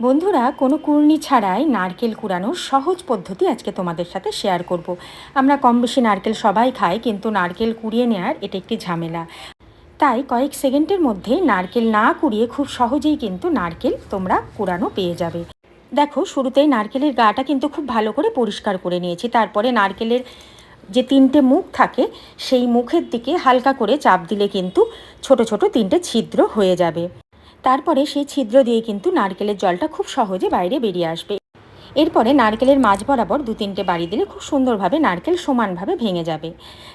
বন্ধুরা, কোনো কুর্নি ছাড়াই নারকেল কুড়ানোর সহজ পদ্ধতি আজকে তোমাদের সাথে শেয়ার করব। আমরা কম বেশি নারকেল সবাই খাই, কিন্তু নারকেল কুড়িয়ে নেওয়ার এটা একটি ঝামেলা। তাই কয়েক সেকেন্ডের মধ্যে নারকেল না কুড়িয়ে খুব সহজেই কিন্তু নারকেল তোমরা কুড়ানো পেয়ে যাবে। দেখো, শুরুতেই নারকেলের গাটা কিন্তু খুব ভালো করে পরিষ্কার করে নিয়েছি। তারপরে নারকেলের যে তিনটে মুখ থাকে, সেই মুখের দিকে হালকা করে চাপ দিলে কিন্তু ছোট ছোট তিনটে ছিদ্র হয়ে যাবে। তারপরে সেই ছিদ্র দিয়ে কিন্তু নারকেলের জলটা খুব সহজে বাইরে বেরিয়ে আসবে। এরপরে নারকেলের মাঝ বরাবর দু তিনটে বাড়ি দিলে খুব সুন্দরভাবে নারকেল সমানভাবে ভেঙে যাবে।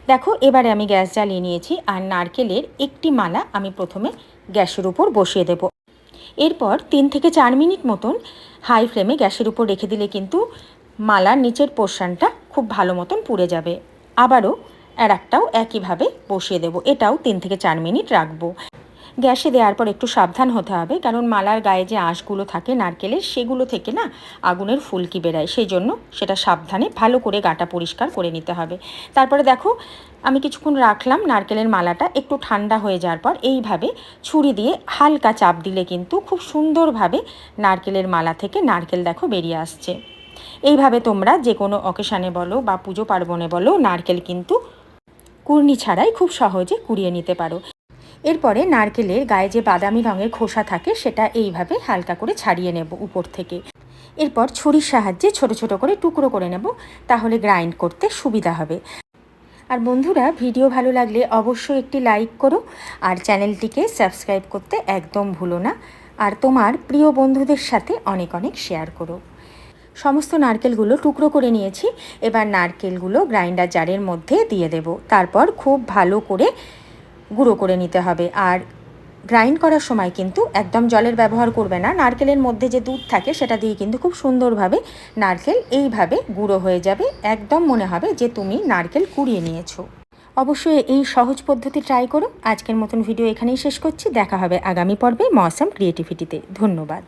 দেখো, এবারে আমি গ্যাস জ্বালিয়ে নিয়েছি আর নারকেলের একটি মালা আমি প্রথমে গ্যাসের উপর বসিয়ে দেব। এরপর তিন থেকে চার মিনিট মতন হাই ফ্লেমে গ্যাসের উপর রেখে দিলে কিন্তু মালার নিচের পোর্শনটা খুব ভালো মতন পুড়ে যাবে। আবারও আর একটাও একইভাবে বসিয়ে দেবো। এটাও তিন থেকে চার মিনিট রাখব। গ্যাসে দেওয়ার পর একটু সাবধান হতে হবে, কারণ মালার গায়ে যে আঁশগুলো থাকে নারকেলের, সেগুলো থেকে না আগুনের ফুলকি বেরায়। সেই জন্য সেটা সাবধানে ভালো করে গাটা পরিষ্কার করে নিতে হবে। তারপরে দেখো, আমি কিছুক্ষণ রাখলাম নারকেলের মালাটা, একটু ঠান্ডা হয়ে যাওয়ার পর এইভাবে ছুরি দিয়ে হালকা চাপ দিলে কিন্তু খুব সুন্দরভাবে নারকেলের মালা থেকে নারকেল দেখো বেরিয়ে আসছে। এইভাবে তোমরা যে কোনো অকেশানে বলো বা পুজো পার্বণে বলো, নারকেল কিন্তু কুর্নি ছাড়াই খুব সহজে কুড়িয়ে নিতে পারো। এরপরে নারকেলের গায়ে যে বাদামি রঙের খোসা থাকে, সেটা এইভাবে হালকা করে ছাড়িয়ে নেব উপর থেকে। এরপর ছুরির সাহায্যে ছোট ছোট করে টুকরো করে নেব, তাহলে গ্রাইন্ড করতে সুবিধা হবে। আর বন্ধুরা, ভিডিও ভালো লাগলে অবশ্যই একটি লাইক করো, আর চ্যানেলটিকে সাবস্ক্রাইব করতে একদম ভুলো না, আর তোমার প্রিয় বন্ধুদের সাথে অনেক অনেক শেয়ার করো। সমস্ত নারকেলগুলো টুকরো করে নিয়েছি, এবার নারকেলগুলো গ্রাইন্ডার জারের মধ্যে দিয়ে দেব। তারপর খুব ভালো করে গুঁড়ো করে নিতে হবে। আর গ্রাইন্ড করার সময় কিন্তু একদম জলের ব্যবহার করবে না। নারকেলের মধ্যে যে দুধ থাকে, সেটা দিয়ে কিন্তু খুব সুন্দরভাবে নারকেল এইভাবে গুঁড়ো হয়ে যাবে। একদম মনে হবে যে তুমি নারকেল কুড়িয়ে নিয়েছো। অবশ্যই এই সহজ পদ্ধতি ট্রাই করো। আজকের মতন ভিডিও এখানেই শেষ করছি। দেখা হবে আগামী পর্বে মৌসাম ক্রিয়েটিভিটিতে ধন্যবাদ।